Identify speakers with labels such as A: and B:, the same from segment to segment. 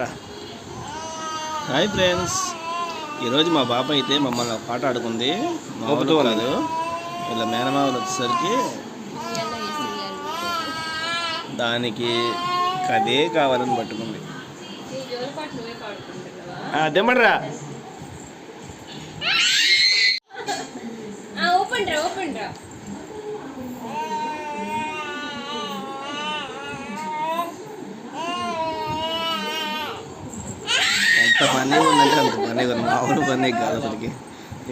A: రా hi friends. ఈరోజు మా పాప అయితే మమ్మల్ని ఒక పాట ఆడుకుంది. కాదు. ఇలా మేనమామలు వచ్చేసరికి దానికి కదే కావాలని పట్టుకుంది. దిమ్మడ్రా
B: ఓపెన్ రా ఓపెన్ రా.
A: ఎంత పని ఉందంటే అంత పని ఉంది మామూలు పని కాదు అసలుకి.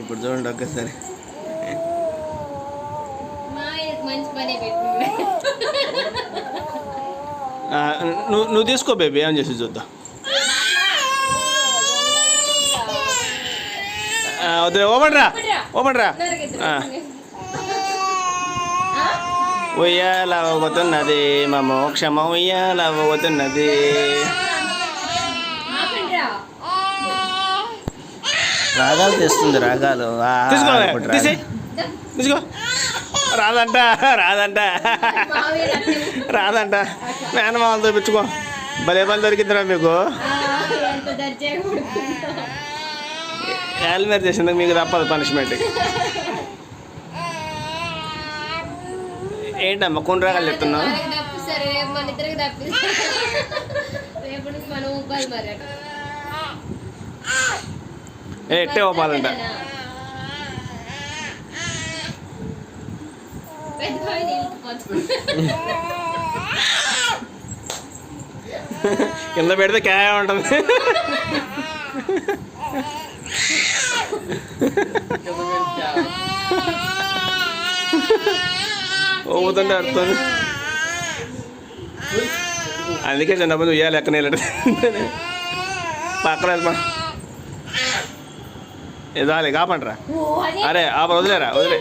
A: ఇప్పుడు చూడండి ఒక్కసారి. నువ్వు నువ్వు తీసుకో బేబీ ఏం చేసి చూద్దాం. వద్దు వద్దులే ఓపెన్ రా ఉయ్యాల ఊగుతున్నది మా మోక్షమ ఉయ్యాల ఊగుతున్నది రాగాలు తెస్తుంది రాగాలు. రాగాలు. తీసుకో. రాదంట రాదంట. రాదంట. మేనమామలు చూపించుకో భలే పని దొరికిందిరా మీకు.
B: ఎంత దర్జాగా పడుకుందో.
A: యాల్మేర్ చేసింది మీకు తప్పదు పనిష్మెంట్ ఏంటమ్మా కొన్ని రకాలు చెప్తున్నావు?
B: రేపు మన ఇద్దరికి రేపు మనం మరి అటు.
A: ఏ ఎట్టే పోపాలంట
B: పెద్ద బావి నీళ్ళకి పోతుంది.
A: కింద పెడితే క్యా ఉంటుంది ఊగుతుంటే అర్థం అందుకే చిన్నప్పుడు ఉయ్యాలి ఎక్క నీళ్ళు పక్కన వెళ్ళిపో. ఇదాలి కాపండ్రా. అరే ఆ వదిలేరా వదిలే.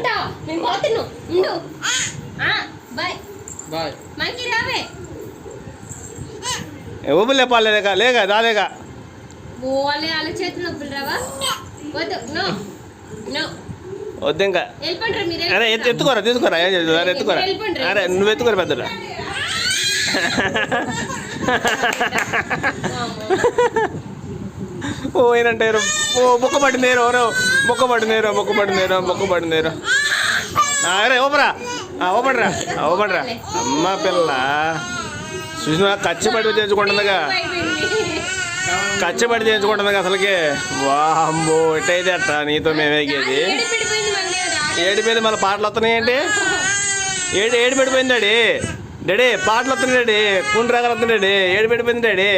A: ఊపిరి లేపాలి లేక లేక
B: రావా? వద్దు నో నో.
A: వద్దు ఇంకా. అరే ఎత్తు ఎత్తుకోరా తీసుకోరా ఏం చేద్దాం అరే ఎత్తుకోరా. అరే నువ్వు ఎత్తుకోరా పెద్దరా ఓ ఏనంటారు ఓ బొక్క పట్టిందేరు ఓరో బొక్క పట్టిందేరో బొక్క పట్టిందేరో బొక్క పట్టిందేరో అరే ఓపరా. ఓపడరా ఓపడరా. అమ్మ పిల్ల. చూసిన కచ్చబడి చేయించుకుంటుందిగా. కచ్చబడి చేయించుకుంటుందిగా అసలుకి. వాంబో ఎట్టయితే అట్ట నీతో మేము ఎగేది ఏడు మీద మళ్ళీ పాటలు వస్తున్నాయండి ఏడు ఏడు పడిపోయింది డాడీ? డాడీ పాటలు వస్తున్నాయి డాడీ. కుండ్రాగలు వస్తున్నాయి డాడీ. ఏడు పెడిపోయింది డాడీ?